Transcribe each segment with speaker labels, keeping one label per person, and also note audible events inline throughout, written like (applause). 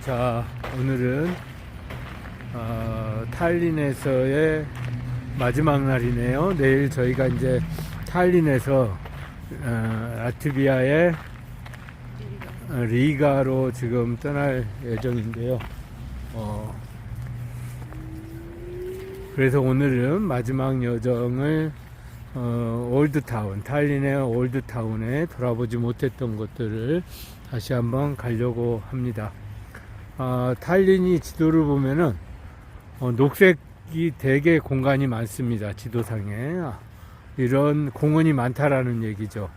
Speaker 1: 자, 오늘은 어, 탈린에서의 마지막 날이네요. 내일 저희가 이제 탈린에서 어, 라트비아의 어, 리가로 지금 떠날 예정인데요. 어, 그래서 오늘은 마지막 여정을 어, 올드타운, 탈린의 올드타운에 돌아보지 못했던 것들을 다시 한번 가려고 합니다. 아, 탈린이 지도를 보면은 어, 녹색이 되게 공간이 많습니다. 지도상에 아, 이런 공원이 많다라는 얘기죠.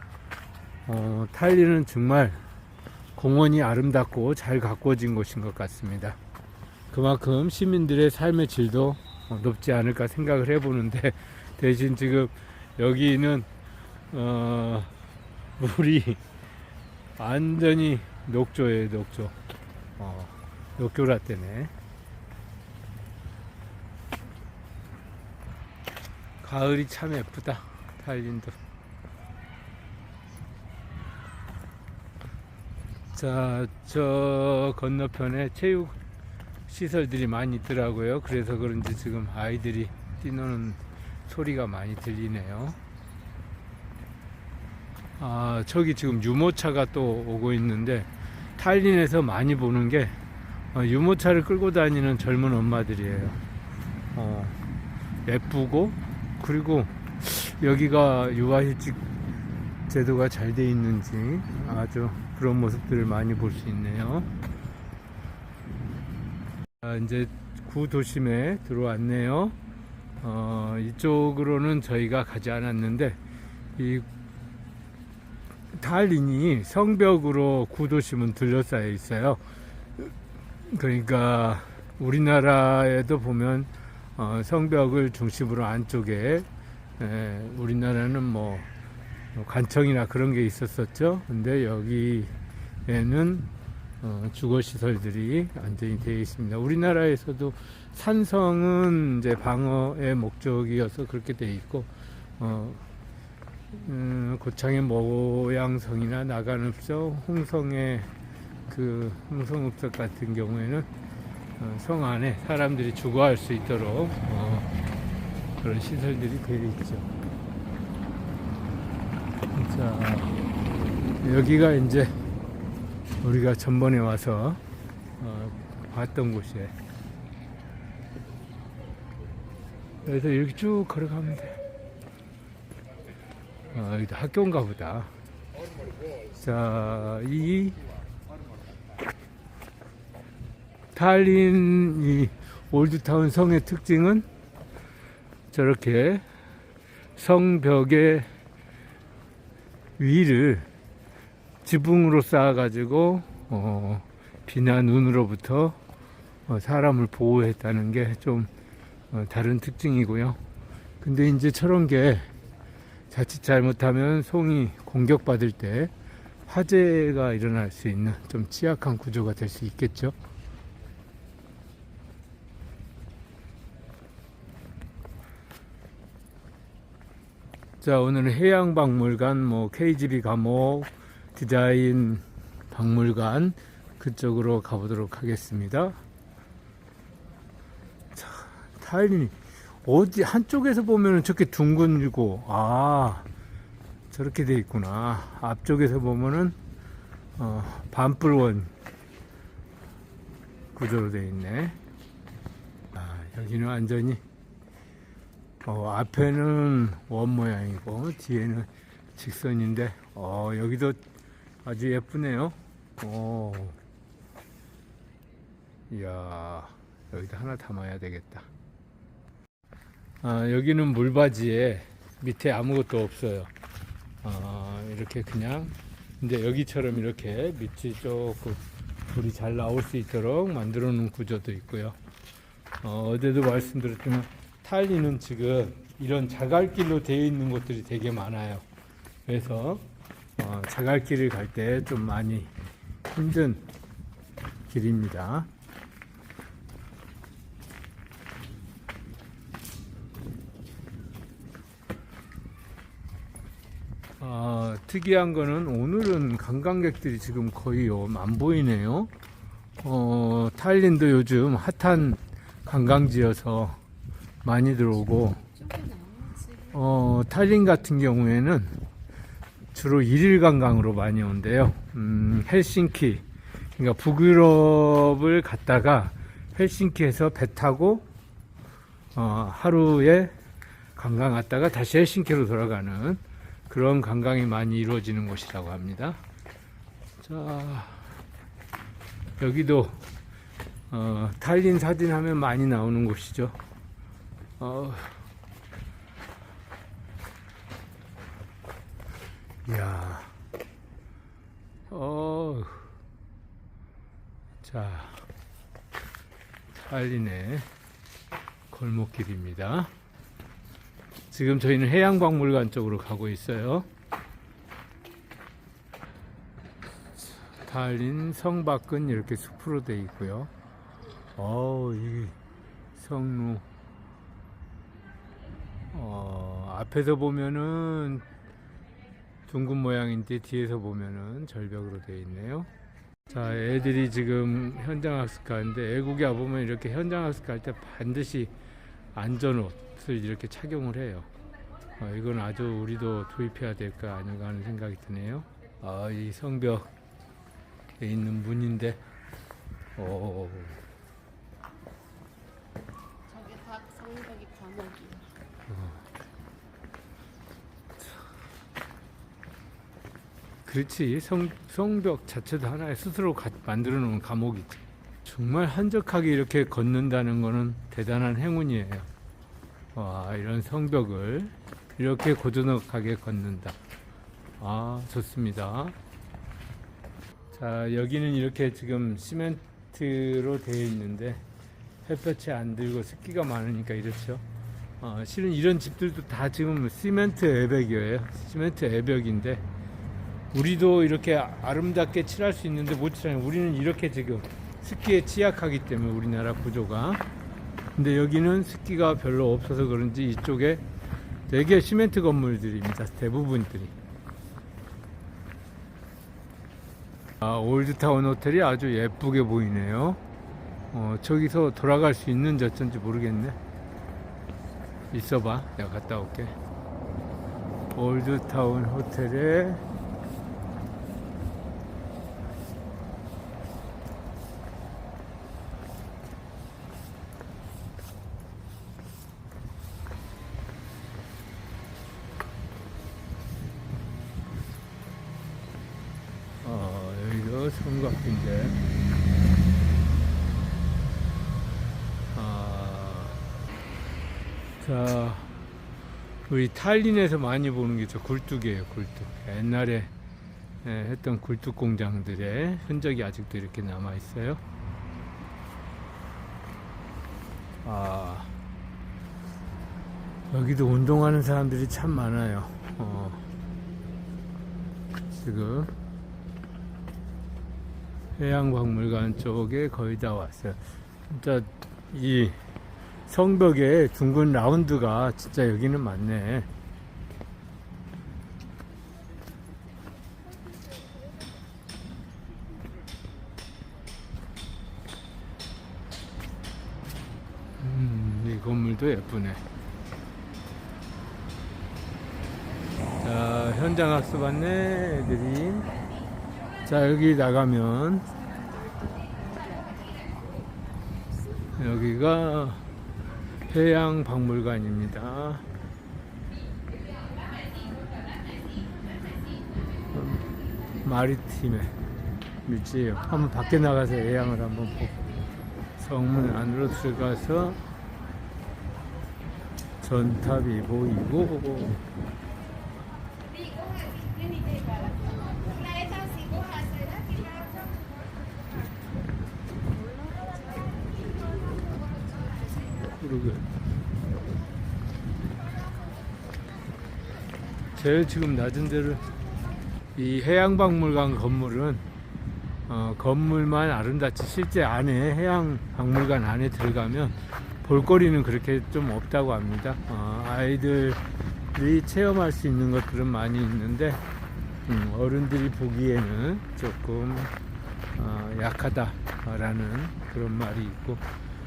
Speaker 1: 어, 탈린은 정말 공원이 아름답고 잘 가꾸어진 곳인 것 같습니다. 그만큼 시민들의 삶의 질도 어, 높지 않을까 생각을 해보는데 (laughs) 대신 지금 여기는 어, 물이 완전히 녹조예요 녹조 어, 녹조라 때네. 가을이 참 예쁘다. 달린도 자 저 건너편에 체육 시설들이 많이 있더라고요. 그래서 그런지 지금 아이들이 뛰노는 소리가 많이 들리네요. 아, 저기 지금 유모차가 또 오고 있는데 탈린에서 많이 보는 게 어, 유모차를 끌고 다니는 젊은 엄마들이에요. 어, 예쁘고 그리고 여기가 육아휴직 제도가 잘 돼 있는지 아주 그런 모습들을 많이 볼 수 있네요. 아, 이제 구도심에 들어왔네요. 어, 이쪽으로는 저희가 가지 않았는데 이 달린이 성벽으로 구도심은 둘러싸여 있어요. 그러니까 우리나라에도 보면 어, 성벽을 중심으로 안쪽에 에, 우리나라는 뭐 관청이나 그런 게 있었었죠. 근데 여기에는 어, 주거 시설들이 완전히 되어 있습니다. 우리나라에서도 산성은 이제 방어의 목적이어서 그렇게 되어 있고 어, 음, 고창의 모양성이나 나간읍성, 홍성의 그 홍성읍석 같은 경우에는 어, 성 안에 사람들이 주거할 수 있도록 어, 그런 시설들이 되어 있죠. 자, 여기가 이제 우리가 전번에 와서 어, 봤던 곳이에요. 그래서 이렇게 쭉 걸어가면 돼. 아, 여기도 학교인가 보다. 자, 이 탈린 이 올드타운 성의 특징은 저렇게 성벽의 위를 지붕으로 쌓아가지고 어, 비나 눈으로부터 어, 사람을 보호했다는 게좀 어, 다른 특징이고요. 근데 이제 저런 게 자칫 잘못하면 송이 공격받을 때 화재가 일어날 수 있는 좀 취약한 구조가 될 수 있겠죠. 자, 오늘은 해양박물관, 뭐, KGB 감옥, 디자인 박물관, 그쪽으로 가보도록 하겠습니다. 자, 타일이 어디 한쪽에서 보면은 저렇게 둥근이고 아 저렇게 돼 있구나 앞쪽에서 보면은 어, 반뿔원 구조로 돼 있네 아, 여기는 완전히 어, 앞에는 원 모양이고 뒤에는 직선인데 어, 여기도 아주 예쁘네요 오. 이야 여기도 하나 담아야 되겠다 아, 여기는 물바지에 밑에 아무것도 없어요. 아, 이렇게 그냥 근데 여기처럼 이렇게 밑이 조금 불이 잘 나올 수 있도록 만들어 놓은 구조도 있고요. 어, 어제도 말씀드렸지만 탈리는 지금 이런 자갈길로 되어 있는 곳들이 되게 많아요. 그래서 어, 자갈길을 갈 때 좀 많이 힘든 길입니다. 아, 특이한 거는 오늘은 관광객들이 지금 거의 안 보이네요. 어, 타일린도 요즘 핫한 관광지여서 많이 들어오고, 어, 타일린 같은 경우에는 주로 일일 관광으로 많이 온대요. 음, 헬싱키, 그러니까 북유럽을 갔다가 헬싱키에서 배 타고, 어, 하루에 관광 갔다가 다시 헬싱키로 돌아가는 그런 관광이 많이 이루어지는 곳이라고 합니다. 자, 여기도 어, 타일린 사진 하면 많이 나오는 곳이죠. 어, 이야, 어, 자, 타일린의 골목길입니다. 지금 저희는 해양박물관 쪽으로 가고 있어요. 달린 성 밖은 이렇게 숲으로 되어 있고요. 어우, 이 성루. 어, 앞에서 보면은 둥근 모양인데 뒤에서 보면은 절벽으로 되어 있네요. 자, 애들이 지금 현장 학습하는데 애국에 와보면 이렇게 현장 학습할 때 반드시 안전 옷을 이렇게 착용을 해요. 어, 이건 아주 우리도 도입해야 될거 아닌가 하는 생각이 드네요. 아, 이 성벽 에 있는 문인데, 오,
Speaker 2: 저게 다 성벽이 감옥이야.
Speaker 1: 그렇지. 성, 성벽 자체도 하나의 스스로 가- 만들어 놓은 감옥이지. 정말 한적하게 이렇게 걷는다는 거는 대단한 행운이에요. 와, 이런 성벽을 이렇게 고즈넉하게 걷는다. 아, 좋습니다. 자, 여기는 이렇게 지금 시멘트로 되어 있는데 햇볕이 안 들고 습기가 많으니까 이렇죠. 어, 실은 이런 집들도 다 지금 시멘트 애벽이에요. 시멘트 애벽인데 우리도 이렇게 아름답게 칠할 수 있는데 못 칠하는 우리는 이렇게 지금 습기에 취약하기 때문에 우리나라 구조가. 근데 여기는 습기가 별로 없어서 그런지 이쪽에 되게 시멘트 건물들입니다. 대부분들이. 아, 올드타운 호텔이 아주 예쁘게 보이네요. 어, 저기서 돌아갈 수 있는 저쩐지 모르겠네. 있어봐. 내가 갔다 올게. 올드타운 호텔에 여기도 성곽인데. 아, 자, 우리 탈린에서 많이 보는 게 저 굴뚝이에요, 굴뚝. 옛날에 예, 했던 굴뚝 공장들의 흔적이 아직도 이렇게 남아 있어요. 아, 여기도 운동하는 사람들이 참 많아요. 어, 지금. 해양박물관 쪽에 거의 다 왔어요. 진짜 이 성벽에 둥근 라운드가 진짜 여기는 많네. 음, 이 건물도 예쁘네. 자, 현장 학습 왔네, 애들이. 자 여기 나가면 여기가 해양박물관입니다. 마리팀의 뮤지엄. 한번 밖에 나가서 해양을 한번 보고 성문 안으로 들어가서 전탑이 보이고 그러게. 제일 지금 낮은 데를 이 해양박물관 건물은 어, 건물만 아름답지 실제 안에 해양박물관 안에 들어가면 볼거리는 그렇게 좀 없다고 합니다. 어, 아이들이 체험할 수 있는 것들은 많이 있는데 음, 어른들이 보기에는 조금 어, 약하다라는 그런 말이 있고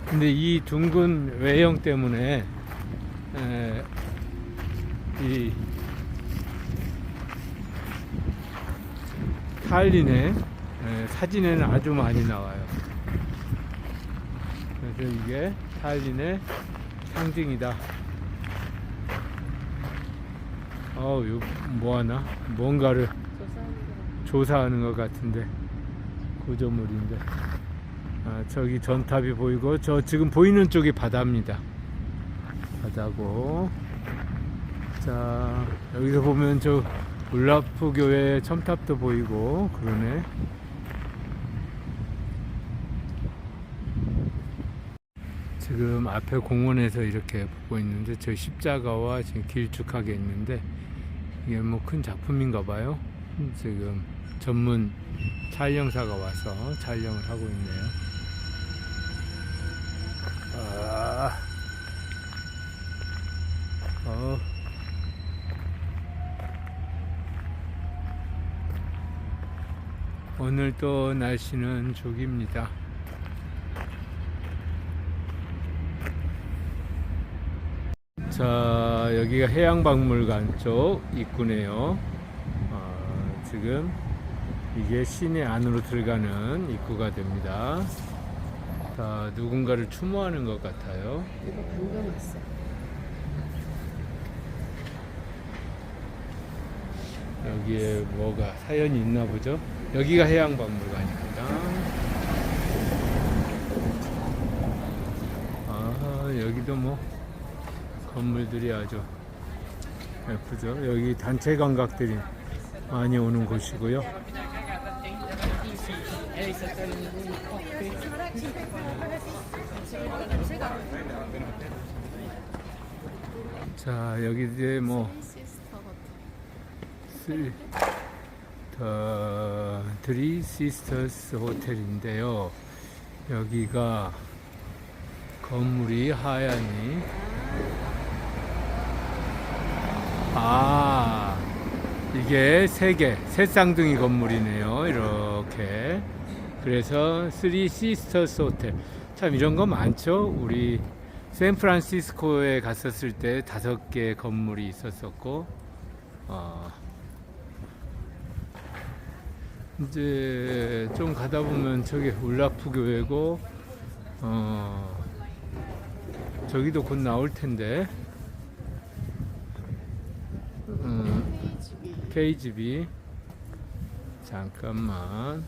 Speaker 1: 근데 이 둥근 외형 때문에 에, 이 탈린의 에, 사진에는 아주 많이 나와요. 그래서 이게 탈린의 상징이다. 어우, 이거 뭐하나? 뭔가를.
Speaker 2: 조사하는
Speaker 1: 것 같은데 구조물인데 아, 저기 전탑이 보이고 저 지금 보이는 쪽이 바다입니다 바다고 자 여기서 보면 저 울라프 교회 첨탑도 보이고 그러네 지금 앞에 공원에서 이렇게 보고 있는데 저 십자가와 지금 길쭉하게 있는데 이게 뭐 큰 작품인가 봐요. 지금 전문 촬영사가 와서 촬영을 하고 있네요. 아, 어. 오늘 또 날씨는 죽입니다. 자, 여기가 해양박물관 쪽 입구네요. 어, 지금 이게 시내 안으로 들어가는 입구가 됩니다. 자, 누군가를 추모하는 것 같아요.
Speaker 2: 이거 방금 왔어.
Speaker 1: 여기에 뭐가 사연이 있나 보죠? 여기가 해양박물관입니다. 아, 여기도 뭐 건물들이 아주 예쁘죠? 여기 단체 관광들이 많이 오는 곳이고요. 자, 여기 이제 뭐
Speaker 2: 시스터 같아.
Speaker 1: 쓰, 더, 드리 시스터스 호텔인데요. 여기가 건물이 하얀이 아 이게 세 개, 세 쌍둥이 건물이네요. 이 렇게. 그래서 쓰리 시스터스 호텔 참 이런 거 많죠. 우리 샌프란시스코에 갔었을 때 다섯 개 건물이 있었었고 어, 이제 좀 가다 보면 저기 울라프 교회고 어, 저기도 곧 나올 텐데. 음, KGB 잠깐만